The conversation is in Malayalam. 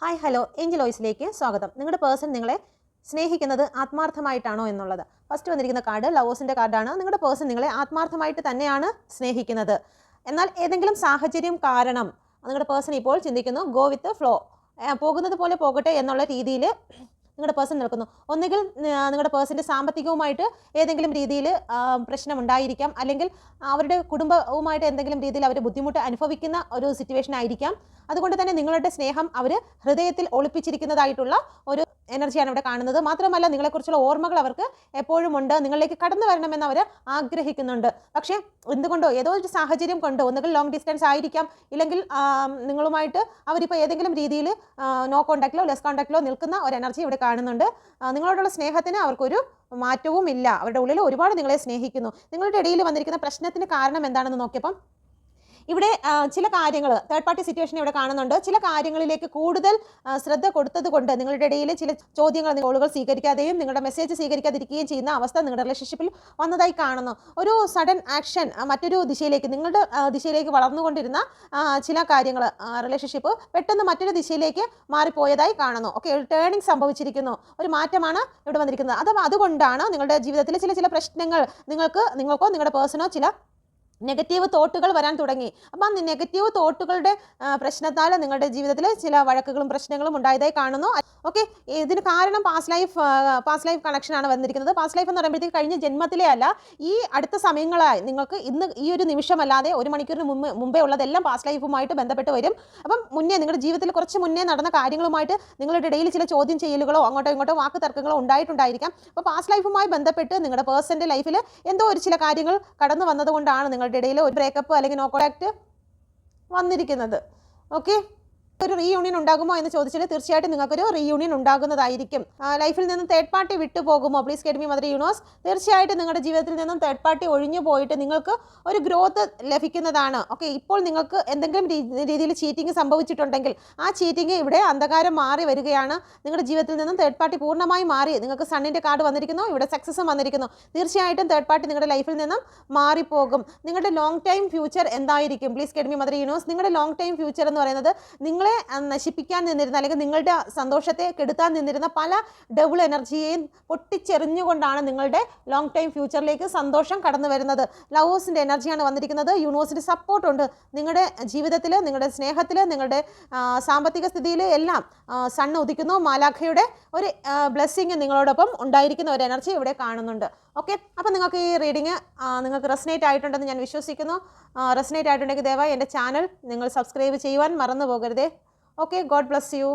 ഹായ് ഹലോ ഏഞ്ചൽ വോയിസിലേക്ക് സ്വാഗതം. നിങ്ങളുടെ പേഴ്സൺ നിങ്ങളെ സ്നേഹിക്കുന്നത് ആത്മാർത്ഥമായിട്ടാണോ എന്നുള്ളത്? ഫസ്റ്റ് വന്നിരിക്കുന്ന കാർഡ് ലവേഴ്സിന്റെ കാർഡാണ് നിങ്ങളുടെ പേഴ്സൺ നിങ്ങളെ ആത്മാർത്ഥമായിട്ട് തന്നെയാണ് സ്നേഹിക്കുന്നത്. എന്നാൽ ഏതെങ്കിലും സാഹചര്യം കാരണം നിങ്ങളുടെ പേഴ്സൺ ഇപ്പോൾ ചിന്തിക്കുന്നു ഗോ വിത്ത് ഫ്ലോ പോകുന്നത് പോലെ പോകട്ടെ എന്നുള്ള രീതിയിൽ നിങ്ങളുടെ പേഴ്സൺ നിൽക്കുന്നു. ഒന്നുകിൽ നിങ്ങളുടെ പേഴ്സന്റെ സാമ്പത്തികവുമായിട്ട് ഏതെങ്കിലും രീതിയിൽ പ്രശ്നം ഉണ്ടായിരിക്കാം അല്ലെങ്കിൽ അവരുടെ കുടുംബവുമായിട്ട് എന്തെങ്കിലും രീതിയിൽ അവർ ബുദ്ധിമുട്ട് അനുഭവിക്കുന്ന ഒരു സിറ്റുവേഷൻ ആയിരിക്കാം. അതുകൊണ്ട് തന്നെ നിങ്ങളുടെ സ്നേഹം അവർ ഹൃദയത്തിൽ ഒളിപ്പിച്ചിരിക്കുന്നതായിട്ടുള്ള ഒരു എനർജിയാണ് ഇവിടെ കാണുന്നത്. മാത്രമല്ല നിങ്ങളെക്കുറിച്ചുള്ള ഓർമ്മകൾ അവർക്ക് എപ്പോഴും ഉണ്ട്. നിങ്ങളിലേക്ക് കടന്നു വരണമെന്ന് അവർ ആഗ്രഹിക്കുന്നുണ്ട്. പക്ഷേ എന്തുകൊണ്ടോ ഏതോ ഒരു സാഹചര്യം കൊണ്ടോ ഒന്നുകിൽ ലോങ് ഡിസ്റ്റൻസ് ആയിരിക്കാം. ഇല്ലെങ്കിൽ നിങ്ങളുമായിട്ട് അവരിപ്പോൾ ഏതെങ്കിലും രീതിയിൽ നോ കോണ്ടാക്റ്റിലോ ലെസ് കോണ്ടാക്റ്റിലോ നിൽക്കുന്ന ഒരു എനർജി ഇവിടെ കാണുന്നുണ്ട്. നിങ്ങളോടുള്ള സ്നേഹത്തിന് അവർക്കൊരു മാറ്റവും ഇല്ല അവരുടെ ഉള്ളിൽ ഒരുപാട് നിങ്ങളെ സ്നേഹിക്കുന്നു. നിങ്ങളുടെ ഇടയിൽ വന്നിരിക്കുന്ന പ്രശ്നത്തിന് കാരണം എന്താണെന്ന് നോക്കിയപ്പം ഇവിടെ ചില കാര്യങ്ങൾ തേർഡ് പാർട്ടി സിറ്റുവേഷൻ ഇവിടെ കാണുന്നുണ്ട്. ചില കാര്യങ്ങളിലേക്ക് കൂടുതൽ ശ്രദ്ധ കൊടുത്തത് കൊണ്ട് നിങ്ങളുടെ ഇടയിൽ ചില ചോദ്യങ്ങൾ കോളുകൾ സ്വീകരിക്കാതെയും നിങ്ങളുടെ മെസ്സേജ് സ്വീകരിക്കാതിരിക്കുകയും ചെയ്യുന്ന അവസ്ഥ നിങ്ങളുടെ റിലേഷൻഷിപ്പിൽ വന്നതായി കാണുന്നു. ഒരു സഡൻ ആക്ഷൻ മറ്റൊരു ദിശയിലേക്ക് നിങ്ങളുടെ ദിശയിലേക്ക് വളർന്നുകൊണ്ടിരുന്ന ചില കാര്യങ്ങൾ റിലേഷൻഷിപ്പ് പെട്ടെന്ന് മറ്റൊരു ദിശയിലേക്ക് മാറിപ്പോയതായി കാണുന്നു. ഓക്കെ ഒരു ടേണിംഗ് സംഭവിച്ചിരിക്കുന്നു. ഒരു മാറ്റമാണ് ഇവിടെ വന്നിരിക്കുന്നത്. അഥവാ അതുകൊണ്ടാണ് നിങ്ങളുടെ ജീവിതത്തിലെ ചില ചില പ്രശ്നങ്ങൾ നിങ്ങൾക്ക് നിങ്ങൾക്കോ നിങ്ങളുടെ പേഴ്സണോ ചില നെഗറ്റീവ് തോട്ടുകൾ വരാൻ തുടങ്ങി. അപ്പം നെഗറ്റീവ് തോട്ടുകളുടെ പ്രശ്നത്താൽ നിങ്ങളുടെ ജീവിതത്തിൽ ചില വഴക്കുകളും പ്രശ്നങ്ങളും ഉണ്ടായതായി കാണുന്നു. ഓക്കെ ഇതിന് കാരണം പാസ്റ്റ് ലൈഫ് പാസ്റ്റ് ലൈഫ് കണക്ഷനാണ് വന്നിരിക്കുന്നത്. പാസ്റ്റ് ലൈഫ് എന്ന് പറയുമ്പോഴത്തേക്ക് കഴിഞ്ഞ ജന്മത്തിലേ അല്ല ഈ അടുത്ത സമയങ്ങളായി നിങ്ങൾക്ക് ഇന്ന് ഈ ഒരു നിമിഷമല്ലാതെ ഒരു മണിക്കൂറിന് മുമ്പ് മുമ്പേ ഉള്ളതെല്ലാം പാസ്റ്റ് ലൈഫുമായിട്ട് ബന്ധപ്പെട്ട് വരും. അപ്പം മുന്നേ നിങ്ങളുടെ ജീവിതത്തിൽ കുറച്ച് മുന്നേ നടന്ന കാര്യങ്ങളുമായിട്ട് നിങ്ങളുടെ ഇടയിൽ ചില ചോദ്യം ചെയ്യലുകളോ അങ്ങോട്ടോ ഇങ്ങോട്ടോ വാക്ക് തർക്കങ്ങളോ ഉണ്ടായിട്ടുണ്ടായിരിക്കാം. അപ്പോൾ പാസ്റ്റ് ലൈഫുമായി ബന്ധപ്പെട്ട് നിങ്ങളുടെ പേഴ്സന്റെ ലൈഫിൽ എന്തോ ഒരു ചില കാര്യങ്ങൾ കടന്നു വന്നതുകൊണ്ടാണ് നിങ്ങളുടെ ഇടയിൽ ഒരു ബ്രേക്കപ്പ് അല്ലെങ്കിൽ നോ കോൺടാക്റ്റ് വന്നിരിക്കുന്നത്. ഓക്കെ ഒരു റീയൂണിയൻ ഉണ്ടാകുമോ എന്ന് ചോദിച്ചാൽ തീർച്ചയായിട്ടും നിങ്ങൾക്കൊരു റീയൂണിയൻ ഉണ്ടാകുന്നതായിരിക്കും. ലൈഫിൽ നിന്ന് തേർഡ് പാർട്ടി വിട്ടു പോകുമോ? പ്ലീസ് കേഡ്മി മദർ യൂണോസ് തീർച്ചയായിട്ടും നിങ്ങളുടെ ജീവിതത്തിൽ നിന്നും തേർഡ് പാർട്ടി ഒഴിഞ്ഞു പോയിട്ട് നിങ്ങൾക്ക് ഒരു ഗ്രോത്ത് ലഭിക്കുന്നതാണ്. ഓക്കെ ഇപ്പോൾ നിങ്ങൾക്ക് എന്തെങ്കിലും രീതിയിൽ ചീറ്റിംഗ് സംഭവിച്ചിട്ടുണ്ടെങ്കിൽ ആ ചീറ്റിംഗ് ഇവിടെ അന്ധകാരം മാറി വരികയാണ്. നിങ്ങളുടെ ജീവിതത്തിൽ നിന്നും തേർഡ് പാർട്ടി പൂർണമായി മാറി. നിങ്ങൾക്ക് സണ്ണിന്റെ കാർഡ് വന്നിരിക്കുന്നു ഇവിടെ സക്സസ്സും വന്നിരിക്കുന്നു. തീർച്ചയായിട്ടും തേർഡ് പാർട്ടി നിങ്ങളുടെ ലൈഫിൽ നിന്നും മാറിപ്പോകും. നിങ്ങളുടെ ലോങ് ടൈം ഫ്യൂച്ചർ എന്തായിരിക്കും? പ്ലീസ് കേഡ്മി മദർ യൂണോസ് നിങ്ങളുടെ ലോങ് ടൈം ഫ്യൂച്ചർ എന്ന് പറയുന്നത് നിങ്ങളെ നശിപ്പിക്കാൻ നിന്നിരുന്ന അല്ലെങ്കിൽ നിങ്ങളുടെ സന്തോഷത്തെ കെടുത്താൻ നിന്നിരുന്ന പല ഡബിൾ എനർജിയെയും പൊട്ടിച്ചെറിഞ്ഞുകൊണ്ടാണ് നിങ്ങളുടെ ലോങ് ടൈം ഫ്യൂച്ചറിലേക്ക് സന്തോഷം കടന്നു വരുന്നത്. ലവേഴ്സിന്റെ എനർജിയാണ് വന്നിരിക്കുന്നത്. യൂണിവേഴ്സിന്റെ സപ്പോർട്ടുണ്ട് നിങ്ങളുടെ ജീവിതത്തിൽ നിങ്ങളുടെ സ്നേഹത്തിൽ നിങ്ങളുടെ സാമ്പത്തിക സ്ഥിതിയിൽ എല്ലാം സണ്ണ് ഉദിക്കുന്നു. മാലാഖയുടെ ഒരു ബ്ലെസ്സിങ് നിങ്ങളോടൊപ്പം ഉണ്ടായിരിക്കുന്ന ഒരു എനർജി ഇവിടെ കാണുന്നുണ്ട്. ഓക്കെ അപ്പോൾ നിങ്ങൾക്ക് ഈ റീഡിങ് നിങ്ങൾക്ക് റെസനേറ്റ് ആയിട്ടുണ്ടെന്ന് ഞാൻ വിശ്വസിക്കുന്നു. റെസനേറ്റ് ആയിട്ടുണ്ടെങ്കിൽ ദയവായി എന്റെ ചാനൽ നിങ്ങൾ സബ്സ്ക്രൈബ് ചെയ്യുവാൻ മറന്നു പോകരുതേ. Okay, God bless you.